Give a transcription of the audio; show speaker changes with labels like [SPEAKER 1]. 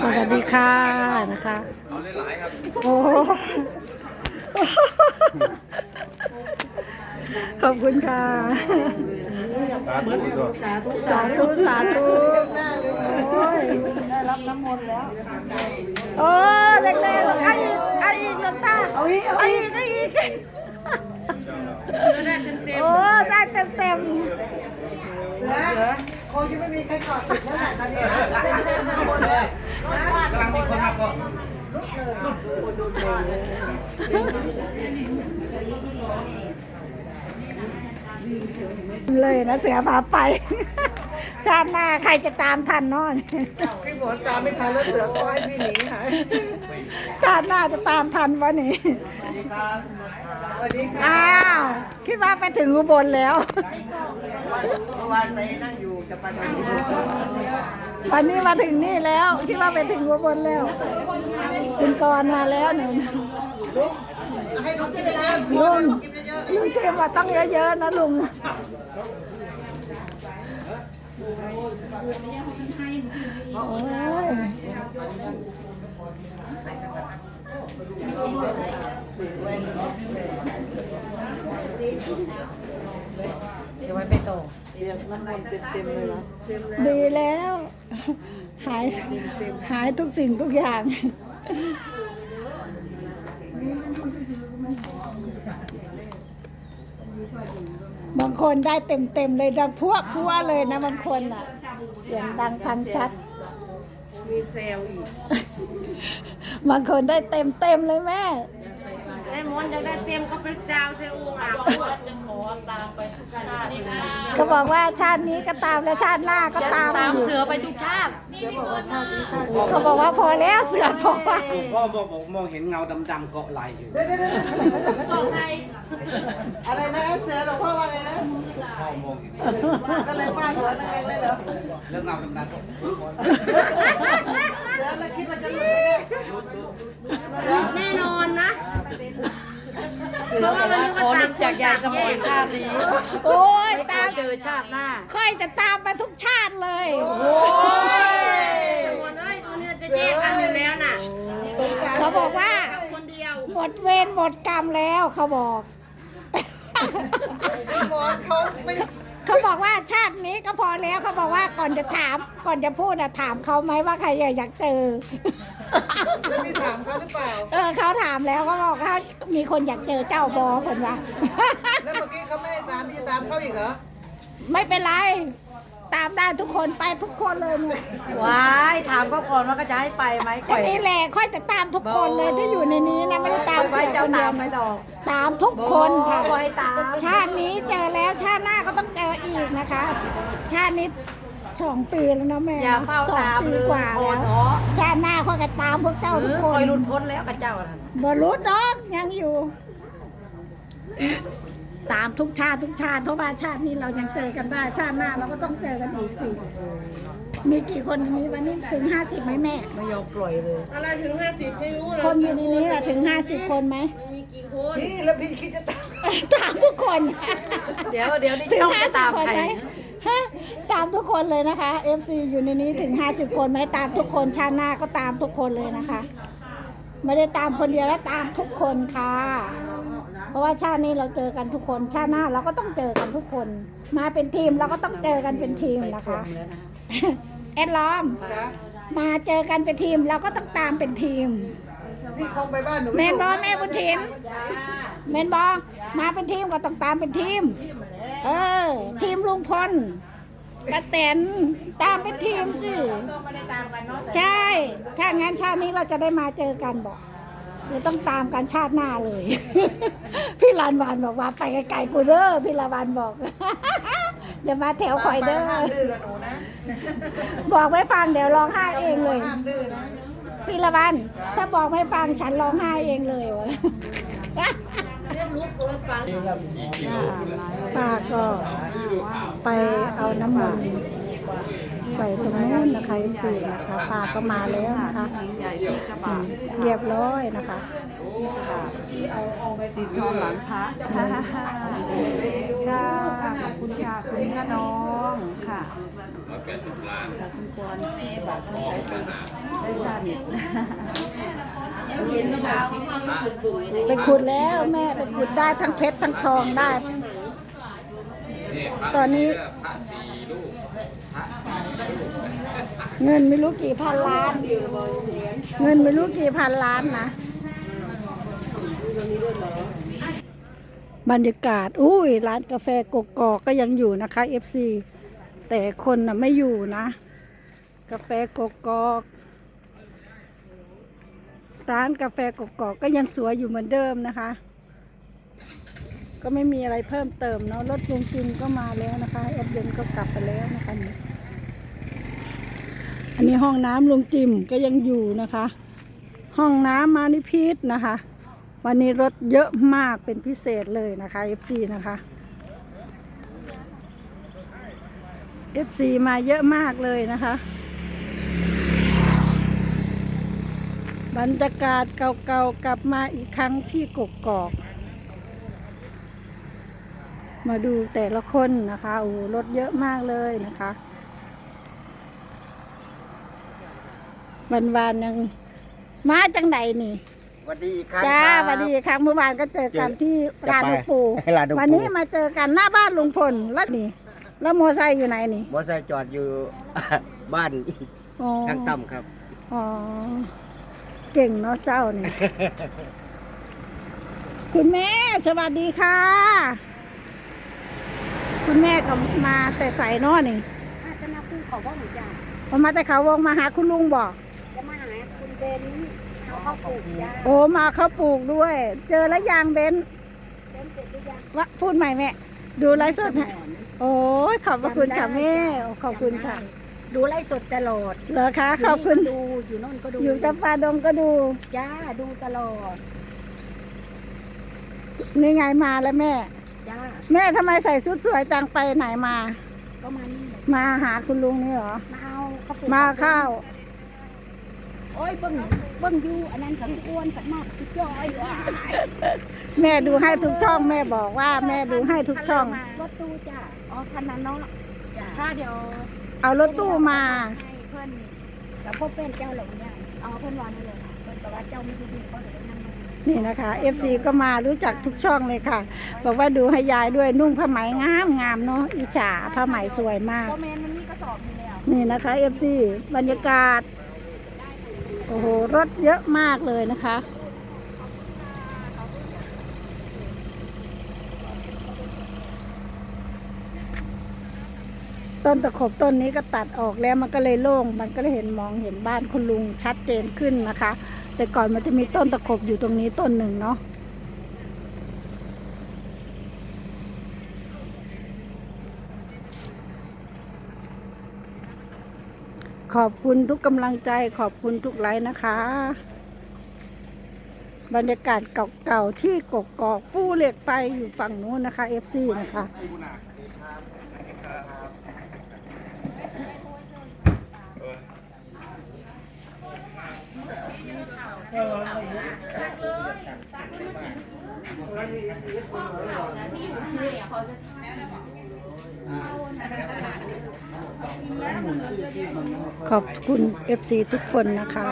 [SPEAKER 1] สวัสดีค่ะนะคะโอ้ขอบคุณค่ะ
[SPEAKER 2] สาธุด้วย
[SPEAKER 1] สาธุสาธุโอ้ยได้รับน้ำมนต์แล้วโอ้แรกๆเลยไอ้อีกไอ้อีกหลวงตาเอาอีกเอาอีกไอ้อีกโอ้ได้เต็มเต็ม
[SPEAKER 3] คงจะไม่มีใครกอดติดแล้วแหละตอนนี้เต็มๆมาหมดเลย
[SPEAKER 2] กำลังมีคนมาก่อน
[SPEAKER 1] ๆเลยนะเสือพาไป ชาติหน้าใครจะตามทันเนอน
[SPEAKER 3] พี่ฝนตามไม่ทันแล้วเสือก็ให้พี่หนีหาย
[SPEAKER 1] ชาติหน้าจะตามทันวะนี่
[SPEAKER 3] สวัสดีค่ะ
[SPEAKER 1] อ้าว คิดว่าไปถึงอุบลแล้ว
[SPEAKER 3] วันไปนั่งอยู่จะไปไหน
[SPEAKER 1] วันนี้มาถึงนี่แล้ว คิดว่าไปถึงอุบลแล้ว คุณกรณ์มาแล้วหนึ่ง
[SPEAKER 3] ให้ลุงกินเยอะๆ
[SPEAKER 1] ลุง
[SPEAKER 3] กินเยอะ
[SPEAKER 1] ลุงเตรียมมาต้องเยอะๆนะลุงโอ้ย
[SPEAKER 3] ๆเรียกน้ำมันเต็มๆเลยเหรอ
[SPEAKER 1] ดีแล้ว หายหายทุกสิ่งทุกอย่าง บางคนได้เต็มๆเลยดังพวกพัวเลยนะบางคนอะ เสียงดังฟังชัด
[SPEAKER 4] มีเซลล์อีก
[SPEAKER 1] บางคนได้เต็มๆเลยแม่
[SPEAKER 4] ได้มอนจะได้เตรียมก็ไปจาวเซลล์อะ
[SPEAKER 1] ก็บอกว่าชาตินี้ก็ตามและชาติหน้าก็ตาม
[SPEAKER 4] ตาม
[SPEAKER 1] อยู่
[SPEAKER 4] เสือไปทุกชาติ
[SPEAKER 1] เขาบอกว่าพอแล้วเสือพอ
[SPEAKER 2] พ่อบอกบอกมองเห็นเงาดำๆเกาะไหลอยู่
[SPEAKER 3] อะไรนะเสือหลวงพ่อว่าไงนะ
[SPEAKER 2] พ่อมองเห็น
[SPEAKER 3] ก็เลยฟาดหัวแรงๆเลย เรื่อ
[SPEAKER 2] งเงาดำๆก็
[SPEAKER 3] เสือแล้วเราคิดว่าจะหลุดไหมเนี่ย
[SPEAKER 4] แน่นอนนะเพราะว่ามันขอหลุดจากยายสมอนชาตินี้
[SPEAKER 1] โอ้ยตาม
[SPEAKER 4] เจอชาติหน้า
[SPEAKER 1] ค่อยจะตามไปทุกชาติเลยโอ้ย
[SPEAKER 4] สมอนเอ้ยตัวนี้จะแยกกันอยู่แล้วน่ะ
[SPEAKER 1] เขาบอกว่า
[SPEAKER 4] คนเดียว
[SPEAKER 1] หมดเวรหมดกรรมแล้วเขาบอก
[SPEAKER 3] พี่ฝนเขาไม่
[SPEAKER 1] เขาบอกว่าชาตินี้ก็พอแล้วเขาบอกว่าก่อนจะถาม ก่อนจะพูดอะถามเขาไหมว่าใครอยากเจอ
[SPEAKER 3] ไม่มีถามเขาหรือเปล่า
[SPEAKER 1] เออเขาถามแล้วเขาบอกเขามีคนอยากเจอเจ้าบอเพิ่นว่า
[SPEAKER 3] แล้วเมื่อกี้เขาไม่ให้ตามพี่จะตามเขาอีกเหรอ
[SPEAKER 1] ไม่เป็นไร ตามได้ทุกคนไปทุกคนเลยเนี่ย
[SPEAKER 4] ว้ายถามก็ก่อนว่าก็จะให้ไปไหม
[SPEAKER 1] ก็นี่แหละค่อยจะตามทุกคนเลยที่อยู่ในนี้นะไม่ได้ตาม
[SPEAKER 4] ไว้
[SPEAKER 1] เสีย
[SPEAKER 4] เจ้า
[SPEAKER 1] คนเดี
[SPEAKER 4] ตา
[SPEAKER 1] ยว
[SPEAKER 4] มไหมดอก
[SPEAKER 1] ตามทุกคนค่ะ
[SPEAKER 4] ไว้ตาม
[SPEAKER 1] ชาตินี้เจอแล้วชาติหน้าก็ต้องเจออีกนะคะ ชาตินี้สองปีแล้วนะแม่
[SPEAKER 4] อย่าเฝ้า
[SPEAKER 1] สอง
[SPEAKER 4] ตาม
[SPEAKER 1] ปี
[SPEAKER 4] เลย
[SPEAKER 1] กว่า
[SPEAKER 4] โอ
[SPEAKER 1] แล้ว
[SPEAKER 4] เนาะ
[SPEAKER 1] ชาติหน้าค่อยก็ตามพวกเจ้า
[SPEAKER 4] หรื
[SPEAKER 1] ทุ
[SPEAKER 4] อก
[SPEAKER 1] ค
[SPEAKER 4] คนอยหลุดพ้นแล้วกับเจ้าน่ะ
[SPEAKER 1] บรู้ดอกยังอยู่ ตามทุกชาติทุกชาติ เพราะว่าชาตินี้เรายังเจอกันได้ ชาติหน้าเราก็ต้องเจอกันอีกสิมีกี่คนในนี้วันนี้ถึงห้าสิบไหมแม่
[SPEAKER 4] ไม่ยอมปล่อยเลย
[SPEAKER 3] อะไรถึงห้าสิบไม่รู้เลย
[SPEAKER 1] คนอยู่ในนี้อะถึงห้าสิบคนไหม
[SPEAKER 4] มีกี่คน
[SPEAKER 3] พี่แล้วพี่คิดจะตาม
[SPEAKER 1] ตามทุกคน
[SPEAKER 4] เดี๋ยวเดี๋ยวนี่
[SPEAKER 1] ถึง
[SPEAKER 4] ต้อง
[SPEAKER 1] ห้า
[SPEAKER 4] จะ
[SPEAKER 1] สิบ
[SPEAKER 4] ตาม
[SPEAKER 1] คน
[SPEAKER 4] ใคร
[SPEAKER 1] ไหมฮะตามทุกคนเลยนะคะ FC อยู่ในนี้ถึงห้าสิบคนไหมตามทุกคนชาติหน้าก็ตามทุกคนเลยนะคะ ไม่ได้ตามคนเดียวแล้วตามทุกคนค่ะเพราะ ว่าชาตินี้เราเจอกันทุกคน ชาติหน้าเราก็ต้องเจอกันทุกคน มาเป็นทีมเราก็ต้องเจอกันเป็นทีมนะคะ แอดล้อม มาเจอกันเป็นทีมเราก็ต้องตามเป็นทีม
[SPEAKER 3] พี่คงไปบ้านหนู
[SPEAKER 1] แมนบอแม่บุญถินแมนบอมาเป็นทีมก็ต้องตามเป็นทีม เออ ทีมลุงพลป้าแตนตามเป็นทีมสิ ใช่ ถ้างั้นชาตินี้เราจะได้มาเจอกันบอก เราต้องตามกันชาติหน้าเลย พี่ลานวานบอกว่าไปไกลๆกูเด้อพี่ลานวานบอกเดี๋ยวมาแถวคอยเด้อ
[SPEAKER 3] ห้ามดื้อกับหนูนะ
[SPEAKER 1] บอกไม่ฟังเดี๋ยวร้องไห้เองเลย
[SPEAKER 3] ห้ามดื้อนะ
[SPEAKER 1] พี่ละวัน ถ้าบอกไม่ฟังฉันร้องไห้เองเลยวะ
[SPEAKER 4] เรียนรู้ตัวฟัง
[SPEAKER 1] ป้าก็ไปเอาน้ำมันต์ ใส่ตรงนู้นนะคะสี่นะคะป้าก็มาแล้วนะคะอืมเรียบร้อยนะคะ
[SPEAKER 3] ติดทองหลังพระค่ะขอบคุณค่ะคุณกระน้องค่ะ
[SPEAKER 2] ร้อยแปดสิบล้าน
[SPEAKER 3] คุณควรได้
[SPEAKER 1] ไปขุดแล้วแม่ไปขุดได้ทั้งเพชรทั้งทองได้ ตอนนี้ เงินไม่รู้กี่พันล้าน เงินไม่รู้กี่พันล้านนะ บรรยากาศ อุ้ย ร้านกาแฟกกอกก็ยังอยู่นะคะ FC แต่คนน่ะไม่อยู่นะ กาแฟกกอกร้านกาแฟกกอกก็ยังสวยอยู่เหมือนเดิมนะคะ ก็ไม่มีอะไรเพิ่มเติมเนาะ รถลุงจิมก็มาแล้วนะคะแอดเดนก็กลับไปแล้วนะคะนี่ อันนี้ห้องน้ำลุงจิมก็ยังอยู่นะคะ ห้องน้ำมานิพิษนะคะ วันนี้รถเยอะมากเป็นพิเศษเลยนะคะ FC นะคะ FC มาเยอะมากเลยนะคะ บรรยากาศเก่าๆกลับมาอีกครั้งที่กกอก มาดูแต่ละคนนะคะโอ้รถเยอะมากเลยนะคะ วันวานๆยังมาจังใดนี่
[SPEAKER 5] สวัสดีอีกครั้ง
[SPEAKER 1] จ้า
[SPEAKER 5] ครับ
[SPEAKER 1] สวัสดีครั้งเมื่อวานก็เจอกันที่
[SPEAKER 5] จะ
[SPEAKER 1] ร้าน
[SPEAKER 5] ไป
[SPEAKER 1] หลวงปู่
[SPEAKER 5] ร้านหลวงปู่
[SPEAKER 1] วันนี้มาเจอกันหน้าบ้านลุงพลแล้วนี่ แล้วมอไซค์อยู่ไหนนี่
[SPEAKER 5] มอไซค์จอดอยู่ บ้าน
[SPEAKER 1] อ๋อ
[SPEAKER 5] ช่างตั้มครับ
[SPEAKER 1] อ๋อเก่งเนาะเจ้านี่ คุณแม่สวัสดีค่ะ คุณแม่ก็มาแต่ใส่นอนี่
[SPEAKER 3] อาจารย์ผู้ขอว่าหนูจ้า
[SPEAKER 1] ผมมาแต่เขาวงมาหาคุณลุงบอก
[SPEAKER 3] จะมาหาคุณเบนเขาเข้าปลูกจ้า
[SPEAKER 1] โอ้มาเขาปลูกด้วย เจอแล้วยางเบน
[SPEAKER 3] เบนเสร็จหรือยัง
[SPEAKER 1] วะพูดใหม่แม่ดูไลฟ์สดฮะโอ้ยขอบพระคุณค่ะแม่ขอบคุณค่ะ
[SPEAKER 3] ดูไลฟ์สดตลอด
[SPEAKER 1] เหรอคะขอบคุณ
[SPEAKER 3] ดูอยู่โน่นก็ดู
[SPEAKER 1] อยู่จำปาดงก็ดู
[SPEAKER 3] จ้าดูตลอด
[SPEAKER 1] นี่ไงมาแล้วแม่
[SPEAKER 3] จ้า
[SPEAKER 1] แม่ทำไมใส่ชุดสวยจังไปไหนมา
[SPEAKER 3] ก็มานี่เลย
[SPEAKER 1] มาหาคุณลุงนี่เหรอ
[SPEAKER 3] มาเอาข้าวปลูก
[SPEAKER 1] มาข้าว
[SPEAKER 3] โอ้ยเบิ้งเบิ้งอยู่อันนั้นกับอ้วนกับมากทุกย่อยว้าย
[SPEAKER 1] แม่ดูให้ทุกช่องแม่บอกว่าแม่ดูให้ทุกช่อง
[SPEAKER 3] รถตู้จ้าอ๋อคันนั้นเนาะจ้าถ้าเดี๋ยว
[SPEAKER 1] เอารถตู้มา
[SPEAKER 3] ให้เพื่อนแล้วพวกเป็นเจ้าหลงเนี่ยเอาเพื่อนวานนี่เลยค่ะเพื่อนแต่ว่าเจ้าไม่ดีก็เดี๋ยวนั่งมา
[SPEAKER 1] นี่นะคะ FC ก็มารู้จักทุกช่องเลยค่ะ บอกว่าดูให้ยายด้วยนุ่งผ้าไหมงามงามเนาะอิจฉาผ้าไหมสวยมาก
[SPEAKER 3] โมเมนต์มันมีกระสอบอยู่แล้ว
[SPEAKER 1] นี่นะคะ FC บรรยากาศโอ้โห รถเยอะมากเลยนะคะ ต้นตะขบต้นนี้ก็ตัดออกแล้วมันก็เลยโล่ง มันก็เลยเห็นมองเห็นบ้านคุณลุงชัดเจนขึ้นนะคะ แต่ก่อนมันจะมีต้นตะขบอยู่ตรงนี้ต้นหนึ่งเนาะ ขอบคุณทุกกำลังใจ ขอบคุณทุกไลค์นะคะ บรรยากาศเก่าๆที่กกอกปูเหล็กไฟอยู่ฝั่งนู้นนะคะ FC นะคะ ขอบคุณ FC ทุกคนนะคะ